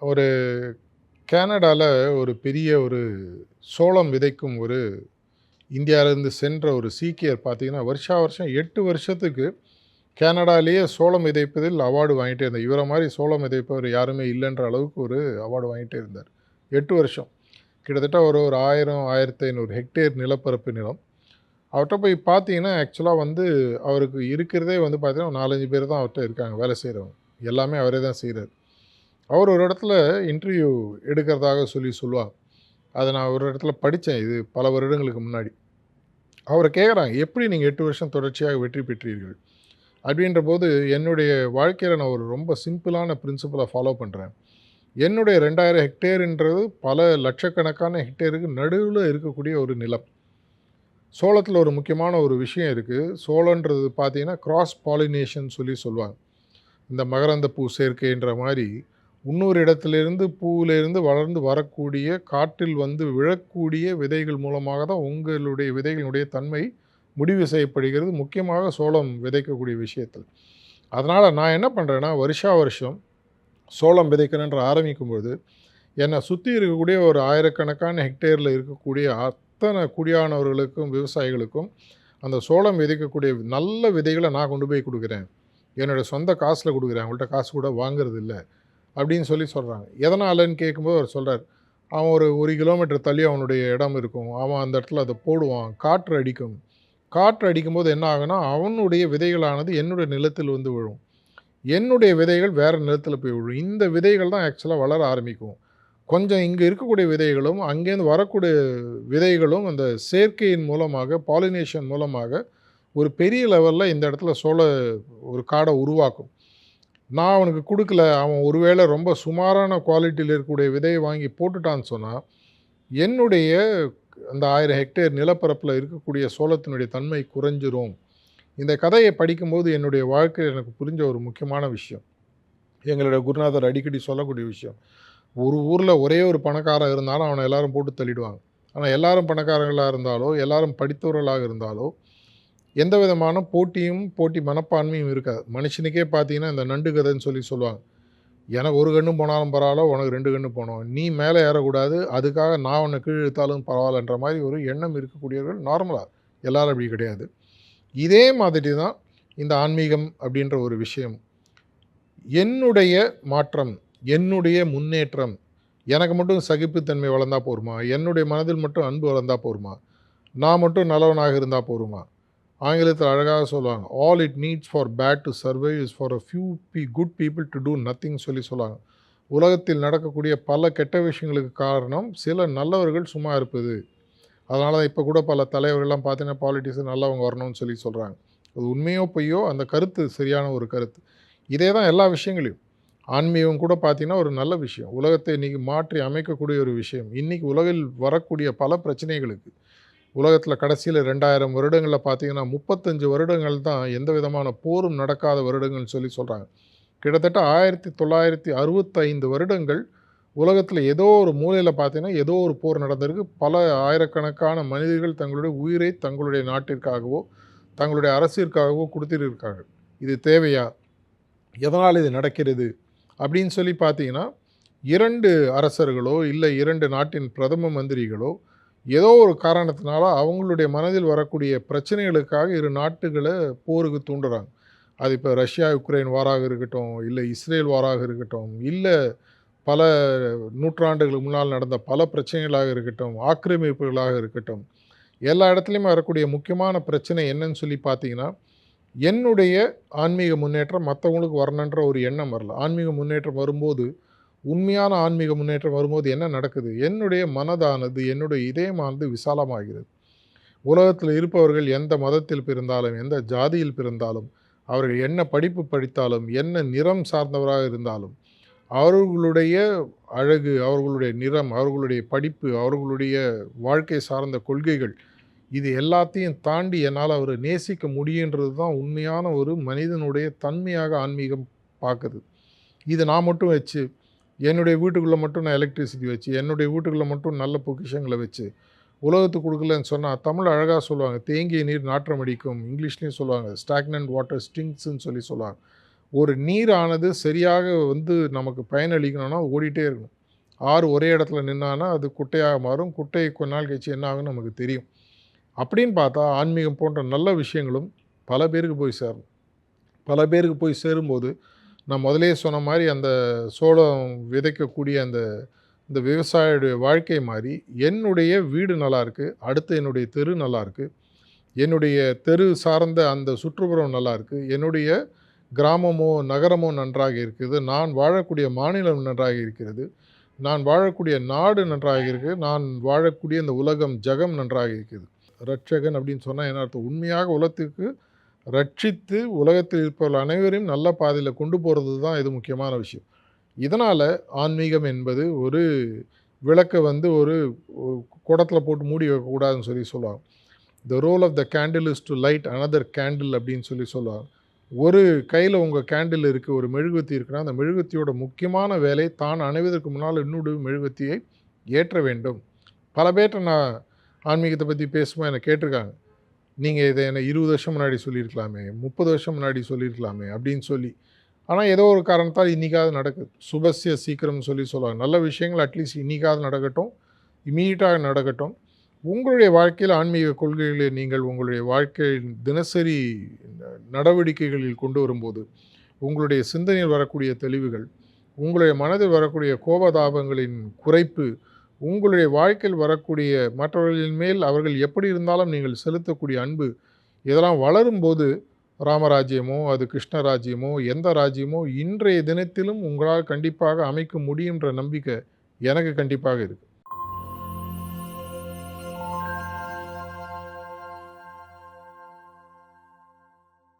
ஒரு கேனடாவில் ஒரு பெரிய ஒரு சோளம் விதைக்கும் ஒரு இந்தியாவிலேருந்து சென்ற ஒரு சீக்கியர் பார்த்தீங்கன்னா வருஷா வருஷம் எட்டு வருஷத்துக்கு கேனடாலேயே சோளம் விதைப்பதில் அவார்டு வாங்கிட்டே இருந்தார். இவரை மாதிரி சோளம் விதைப்பவர் யாருமே இல்லைன்ற அளவுக்கு ஒரு அவார்டு வாங்கிட்டே இருந்தார். எட்டு வருஷம். கிட்டத்தட்ட ஒரு ஒரு ஆயிரம் ஆயிரத்தி ஐநூறு ஹெக்டேர் நிலப்பரப்பு நிலம். அவர்கிட்ட போய் பார்த்தீங்கன்னா ஆக்சுவலாக வந்து அவருக்கு இருக்கிறதே வந்து பார்த்தீங்கன்னா நாலஞ்சு பேர் தான் அவர்கிட்ட இருக்காங்க வேலை செய்கிறவங்க எல்லாமே அவரே தான் செய்கிறார் அவர் ஒரு இடத்துல இன்டர்வியூ எடுக்கிறதாக சொல்லி சொல்லுவாங்க அதை நான் ஒரு இடத்துல படித்தேன் இது பல வருடங்களுக்கு முன்னாடி. அவரை கேட்குறாங்க எப்படி நீங்கள் எட்டு வருஷம் தொடர்ச்சியாக வெற்றி பெற்றீர்கள்? அப்படின்ற போது என்னுடைய வாழ்க்கையில் நான் ஒரு ரொம்ப சிம்பிளான பிரின்சிபலை ஃபாலோ பண்ணுறேன் என்னுடைய ரெண்டாயிரம் ஹெக்டேருன்றது பல லட்சக்கணக்கான ஹெக்டேருக்கு நடுவில் இருக்கக்கூடிய ஒரு நிலம். சோளத்தில் ஒரு முக்கியமான ஒரு விஷயம் இருக்குது சோளன்றது பார்த்திங்கன்னா கிராஸ் பாலினேஷன் சொல்லி சொல்லுவாங்க. இந்த மகரந்த பூ சேர்க்கைன்ற மாதிரி இன்னொரு இடத்துலேருந்து பூவிலேருந்து வளர்ந்து வரக்கூடிய காற்றில் வந்து விழக்கூடிய விதைகள் மூலமாக தான் உங்களுடைய விதைகளுடைய தன்மை முடிவு செய்யப்படுகிறது. முக்கியமாக சோளம் விதைக்கக்கூடிய விஷயத்தில். அதனால் நான் என்ன பண்ணுறேன்னா வருஷா வருஷம் சோளம் விதைக்கணுன்ற ஆரம்பிக்கும்போது என்னை சுற்றி இருக்கக்கூடிய ஒரு ஆயிரக்கணக்கான ஹெக்டேரில் இருக்கக்கூடிய அத்தனை குடியானவர்களுக்கும் விவசாயிகளுக்கும் அந்த சோளம் விதைக்கக்கூடிய நல்ல விதைகளை நான் கொண்டு போய் கொடுக்குறேன். என்னோடய சொந்த காசில் கொடுக்குறேன். அவங்கள்ட்ட காசு கூட வாங்குறது இல்லை அப்படின்னு சொல்லி சொல்கிறாங்க எதனாலன்னு கேட்கும்போது அவர் சொல்கிறார் அவன் ஒரு ஒரு கிலோமீட்டர் தள்ளி அவனுடைய இடம் இருக்கும். அவன் அந்த இடத்துல அதை போடுவான். காற்று அடிக்கும். காற்று அடிக்கும்போது என்ன ஆகுனா அவனுடைய விதைகளானது என்னுடைய நிலத்தில் வந்து விழும். என்னுடைய விதைகள் வேறு நிலத்தில் போய் விழும். இந்த விதைகள் தான் ஆக்சுவலாக வளர ஆரம்பிக்கும். கொஞ்சம் இங்கே இருக்கக்கூடிய விதைகளும் அங்கேருந்து வரக்கூடிய விதைகளும் அந்த செயற்கையின் மூலமாக பாலினேஷன் மூலமாக ஒரு பெரிய லெவலில் இந்த இடத்துல சோள ஒரு காடை உருவாக்கும். நான் அவனுக்கு கொடுக்கல. அவன் ஒருவேளை ரொம்ப சுமாரான குவாலிட்டியில் இருக்கக்கூடிய விதையை வாங்கி போட்டுட்டான்னு சொன்னால் என்னுடைய அந்த ஆயிரம் ஹெக்டேர் நிலப்பரப்பில் இருக்கக்கூடிய சோளத்தினுடைய தன்மை குறைஞ்சிரும். இந்த கதையை படிக்கும்போது என்னுடைய வாழ்க்கையில் எனக்கு புரிஞ்ச ஒரு முக்கியமான விஷயம். எங்களுடைய குருநாதர் அடிக்கடி சொல்லக்கூடிய விஷயம். ஒரு ஊரில் ஒரே ஒரு பணக்காரன் இருந்தாலும் அவனை எல்லாரும் போட்டு தள்ளிடுவாங்க. ஆனால் எல்லாரும் பணக்காரங்களாக இருந்தாலோ எல்லாரும் படித்தவர்களாக இருந்தாலோ எந்த விதமான போட்டியும் போட்டி மனப்பான்மையும் இருக்காது. மனுஷனுக்கே பார்த்தீங்கன்னா இந்த நண்டு கதைன்னு சொல்லி சொல்லுவாங்க. எனக்கு ஒரு கண்ணு போனாலும் பரவாயில்ல உனக்கு ரெண்டு கண்ணு போனோம். நீ மேலே ஏறக்கூடாது அதுக்காக நான் உன்னை கீழ் இழுத்தாலும் பரவாயில்லன்ற மாதிரி ஒரு எண்ணம் இருக்கக்கூடியவர்கள் நார்மலாக எல்லாரும் அப்படி கிடையாது. இதே மாதிரி தான் இந்த ஆன்மீகம் அப்படின்ற ஒரு விஷயம். என்னுடைய மாற்றம் என்னுடைய முன்னேற்றம் எனக்கு மட்டும் சகிப்புத்தன்மை வளர்ந்தால் போருமா? என்னுடைய மனதில் மட்டும் அன்பு வளர்ந்தால் போருமா? நான் மட்டும் நல்லவனாக இருந்தால் போருமா? ஆங்கிலத்தில் அழகாக சொல்லுவாங்க all it needs for bad to survive is for a few be good people to do nothing சொல்லி சொல்லுவாங்க. உலகத்தில் நடக்கக்கூடிய பல கெட்ட விஷயங்களுக்கு காரணம் சில நல்லவர்கள் சும்மா இருப்பது. அதனால தான் இப்போ கூட பல தலைவர்கள்லாம் பார்த்தீங்கன்னா பாலிட்டிக்ஸ் நல்லவங்க வரணும்னு சொல்லி சொல்கிறாங்க அது உண்மையோ பொய்யோ அந்த கருத்து சரியான ஒரு கருத்து. இதே தான் எல்லா விஷயங்களையும். ஆன்மீகம் கூட பார்த்தீங்கன்னா ஒரு நல்ல விஷயம். உலகத்தை இன்றைக்கி மாற்றி அமைக்கக்கூடிய ஒரு விஷயம். இன்றைக்கி உலகில் வரக்கூடிய பல பிரச்சனைகளுக்கு உலகத்தில் கடைசியில் ரெண்டாயிரம் வருடங்களில் பார்த்தீங்கன்னா முப்பத்தஞ்சு வருடங்கள் தான் எந்த விதமான போரும் நடக்காத வருடங்கள்னு சொல்லி சொல்கிறாங்க கிட்டத்தட்ட ஆயிரத்தி தொள்ளாயிரத்தி அறுபத்தைந்து வருடங்கள் உலகத்தில் ஏதோ ஒரு மூலையில் பார்த்தீங்கன்னா ஏதோ ஒரு போர் நடந்திருக்கு. பல ஆயிரக்கணக்கான மனிதர்கள் தங்களுடைய உயிரை தங்களுடைய நாட்டிற்காகவோ தங்களுடைய அரசிற்காகவோ கொடுத்துருக்காங்க இது தேவையா? எதனால் இது நடக்கிறது? அப்படின்னு சொல்லி பார்த்தீங்கன்னா இரண்டு அரசர்களோ இல்லை இரண்டு நாட்டின் பிரதம மந்திரிகளோ ஏதோ ஒரு காரணத்தினால அவங்களுடைய மனதில் வரக்கூடிய பிரச்சனைகளுக்காக இரு நாட்டுகளை போருக்கு தூண்டுறாங்க. அது இப்போ ரஷ்யா யுக்ரைன் வாராக இருக்கட்டும் இல்லை இஸ்ரேல் வாராக இருக்கட்டும் இல்லை பல நூற்றாண்டுகளுக்கு முன்னால் நடந்த பல பிரச்சனைகளாக இருக்கட்டும் ஆக்கிரமிப்புகளாக இருக்கட்டும் எல்லா இடத்துலையுமே வரக்கூடிய முக்கியமான பிரச்சனை என்னன்னு சொல்லி பார்த்தீங்கன்னா என்னுடைய ஆன்மீக முன்னேற்றம் மற்றவங்களுக்கு வரணுன்ற ஒரு எண்ணம் வரல. ஆன்மீக முன்னேற்றம் வரும்போது உண்மையான ஆன்மீக முன்னேற்றம் வரும்போது என்ன நடக்குது? என்னுடைய மனதானது என்னுடைய இதயமானது விசாலமாகிறது. உலகத்தில் இருப்பவர்கள் எந்த மதத்தில் பிறந்தாலும் எந்த ஜாதியில் பிறந்தாலும் அவர்கள் என்ன படிப்பு படித்தாலும் என்ன நிறம் சார்ந்தவராக இருந்தாலும் அவர்களுடைய அழகு அவர்களுடைய நிறம் அவர்களுடைய படிப்பு அவர்களுடைய வாழ்க்கை சார்ந்த கொள்கைகள் இது எல்லாத்தையும் தாண்டி என்னால் அவர் நேசிக்க முடியுன்றது தான் உண்மையான ஒரு மனிதனுடைய தன்மையாக ஆன்மீகம் பார்க்குது. இது நான் மட்டும் வச்சு என்னுடைய வீட்டுக்குள்ளே மட்டும் நான் எலக்ட்ரிசிட்டி வச்சு என்னுடைய வீட்டுக்குள்ளே மட்டும் நல்ல பொக்கிஷங்களை வச்சு உலகத்துக்கு கொடுக்கலன்னு சொன்னால் தமிழ் அழகாக சொல்லுவாங்க தேங்கிய நீர் நாற்றம் அடிக்கும் இங்கிலீஷ்லேயும் சொல்லுவாங்க ஸ்டாக்னன்ட் வாட்டர் ஸ்டிங்ஸ்ன்னு சொல்லி சொல்லுவாங்க. ஒரு நீரானது சரியாக வந்து நமக்கு பயனளிக்கணும்னா ஓடிட்டே இருக்கணும். ஆறு ஒரே இடத்துல நின்னான்னா அது குட்டையாக மாறும் குட்டை கொஞ்ச நாள் கழிச்சு என்ன ஆகும்னு நமக்கு தெரியும். அப்படின்னு பார்த்தா ஆன்மீகம் போன்ற நல்ல விஷயங்களும் பல பேருக்கு போய் சேரும் பல பேருக்கு போய் சேரும்போது நான் முதலே சொன்ன மாதிரி அந்த சோளம் விதைக்கக்கூடிய அந்த இந்த விவசாயியுடைய வாழ்க்கை மாதிரி என்னுடைய வீடு நல்லாயிருக்கு அடுத்து என்னுடைய தெரு நல்லாயிருக்கு என்னுடைய தெரு சார்ந்த அந்த சுற்றுப்புறம் நல்லாயிருக்கு என்னுடைய கிராமமோ நகரமோ நன்றாக இருக்குது நான் வாழக்கூடிய மாநிலம் நன்றாக இருக்கிறது நான் வாழக்கூடிய நாடு நன்றாக இருக்குது நான் வாழக்கூடிய இந்த உலகம் ஜகம் நன்றாக இருக்குது. ரட்சகன் அப்படின்னு சொன்னால் என்ன அர்த்தம்? உண்மையாக உலகத்துக்கு ரட்சித்து உலகத்தில் இருப்பவர்கள் அனைவரையும் நல்ல பாதையில் கொண்டு போகிறது தான் இது முக்கியமான விஷயம். இதனால் ஆன்மீகம் என்பது ஒரு விளக்கை வந்து ஒரு குடத்தில் போட்டு மூடி வைக்கக்கூடாதுன்னு சொல்லி சொல்லுவாங்க. The role of the candle is to light another candle அப்படின்னு சொல்லி சொல்லுவாங்க. ஒரு கையில் உங்கள் கேண்டில் இருக்குது ஒரு மெழுகுவத்தி இருக்குன்னா அந்த மெழுகுவத்தியோட முக்கியமான வேலை தான் அணைவதற்கு முன்னால் இன்னொரு மெழுகுவத்தியை ஏற்ற வேண்டும். பல பேர்ட்ட நான் ஆன்மீகத்தை பற்றி பேசும்போது என்னை கேட்டிருக்காங்க. நீங்கள் இதை என்ன இருபது வருஷம் முன்னாடி சொல்லியிருக்கலாமே முப்பது வருஷம் முன்னாடி சொல்லியிருக்கலாமே அப்படின்னு சொல்லி. ஆனால் ஏதோ ஒரு காரணத்தால் இன்றைக்காவது நடக்குது. சுபசிய சீக்கிரம் சொல்லி சொல்லுவாங்க. நல்ல விஷயங்கள் அட்லீஸ்ட் இன்றைக்காவது நடக்கட்டும் இமீடியட்டாக நடக்கட்டும். உங்களுடைய வாழ்க்கையில் ஆன்மீக கொள்கைகளை நீங்கள் உங்களுடைய வாழ்க்கையில் தினசரி நடவடிக்கைகளில் கொண்டு வரும்போது உங்களுடைய சிந்தனையில் வரக்கூடிய தெளிவுகள் உங்களுடைய மனதில் வரக்கூடிய கோபதாபங்களின் குறைப்பு உங்களுடைய வாழ்க்கையில் வரக்கூடிய மற்றவர்களின் மேல் அவர்கள் எப்படி இருந்தாலும் நீங்கள் செலுத்தக்கூடிய அன்பு இதெல்லாம் வளரும்போது ராமராஜ்யமோ அது கிருஷ்ணராஜ்யமோ எந்த ராஜ்யமோ இன்றைய தினத்திலும் உங்களால் கண்டிப்பாக அமைக்க முடியுன்ற நம்பிக்கை எனக்கு கண்டிப்பாக இருக்குது